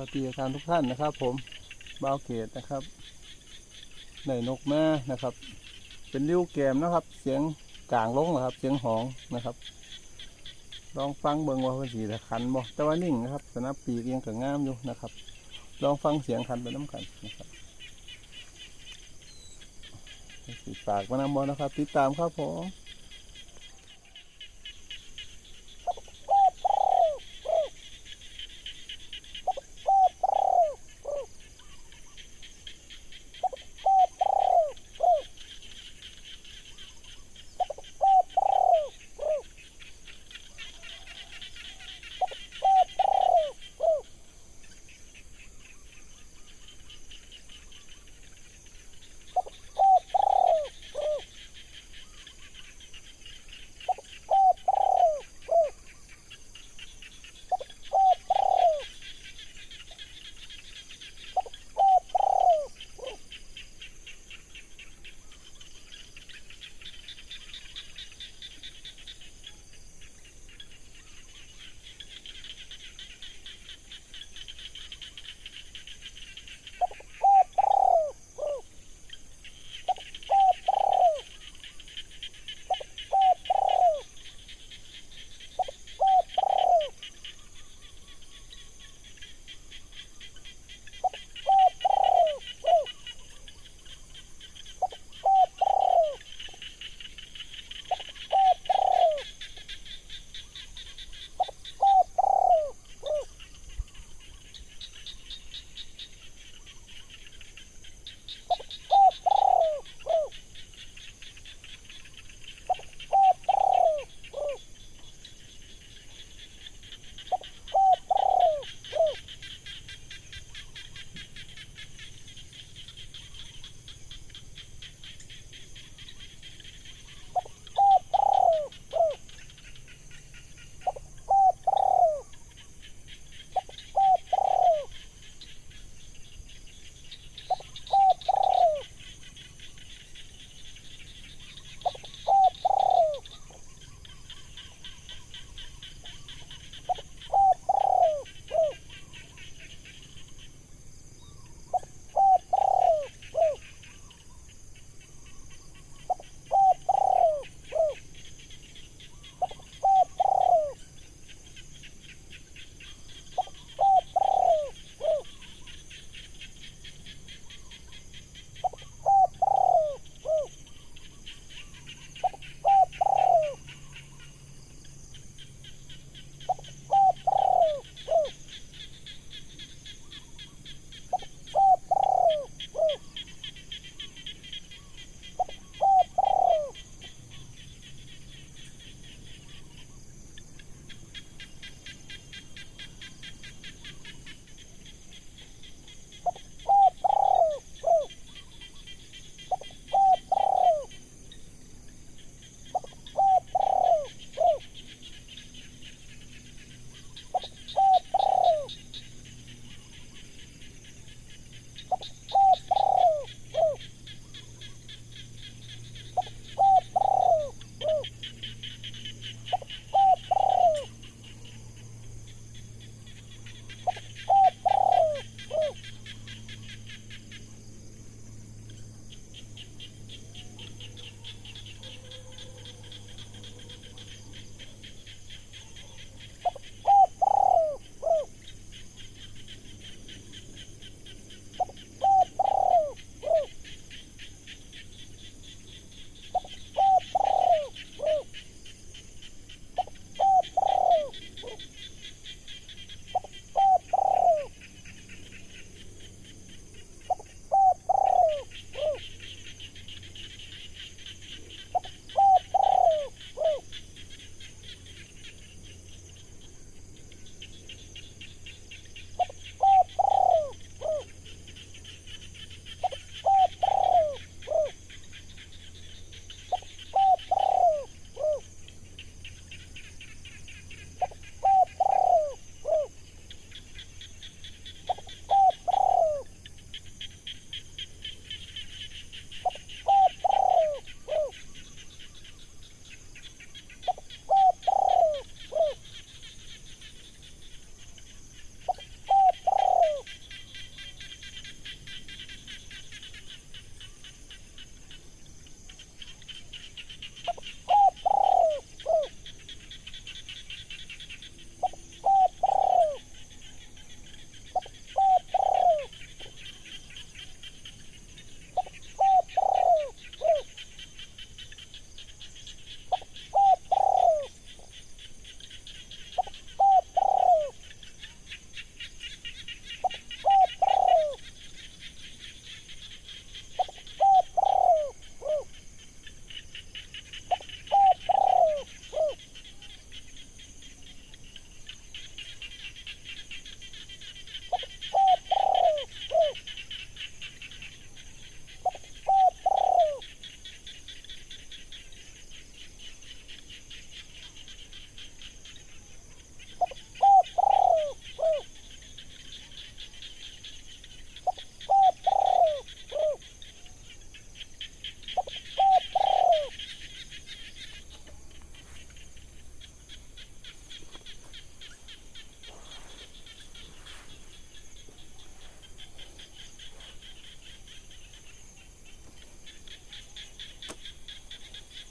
วัสดีทานทุกท่านนะครับ ผมบ่าวเกตนะครับในนกแม่นะครับ เป็นริ้วแกมนะครับ เสียงกลางลงนะครับ เสียงหองนะครับ ลองฟังเบิ่งว่าเพิ่นสีจะคันบ่แต่ว่านิ่งนะครับสนับปีกยังก็งามอยู่นะครับ ลองฟังเสียงคันไปน้ำกันนะครับสีปากมานำบอนะครับ ติดตามครับผม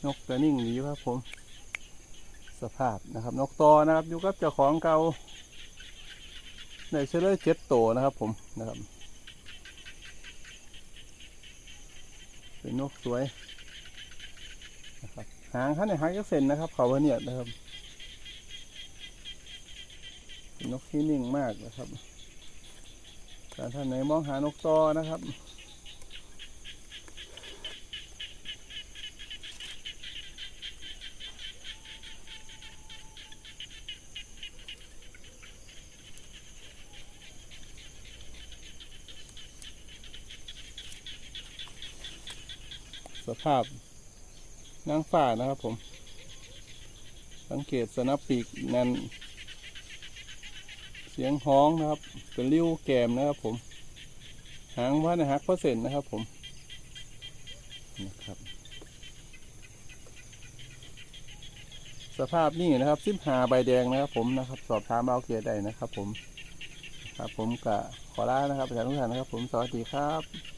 นกกระนิ่งดีครับผม สภาพนะครับ นกตอนะครับอยู่กับเจ้าของเก่าในเชลเลอร์เจ็ดโตวนะครับผมนะครับ เป็นนกสวยนะครับหางเขาเนี่ยหางยักเซนนะครับเขาวเนี่ยนะครับเป็นนกที่นิ่งมากนะครับการท่านไหนมองหานกตอนะครับ สภาพนางฟ้านะครับผม สังเกตสนับปีกแนั้นเสียงฮ้องนะครับ เป็นริ้วแกมนะครับผม หางว่าในหักเปอร์เซ็นต์นะครับผมนะครับสภาพนี่นะครับซิมหาใบแดงนะครับ ผมนะครับ สอบถามเอาเกียรได้นะครับ ผม ครับผมกะขอลานะครับอาจารย์ทุกท่านนะครับ ผมสวัสดีครับ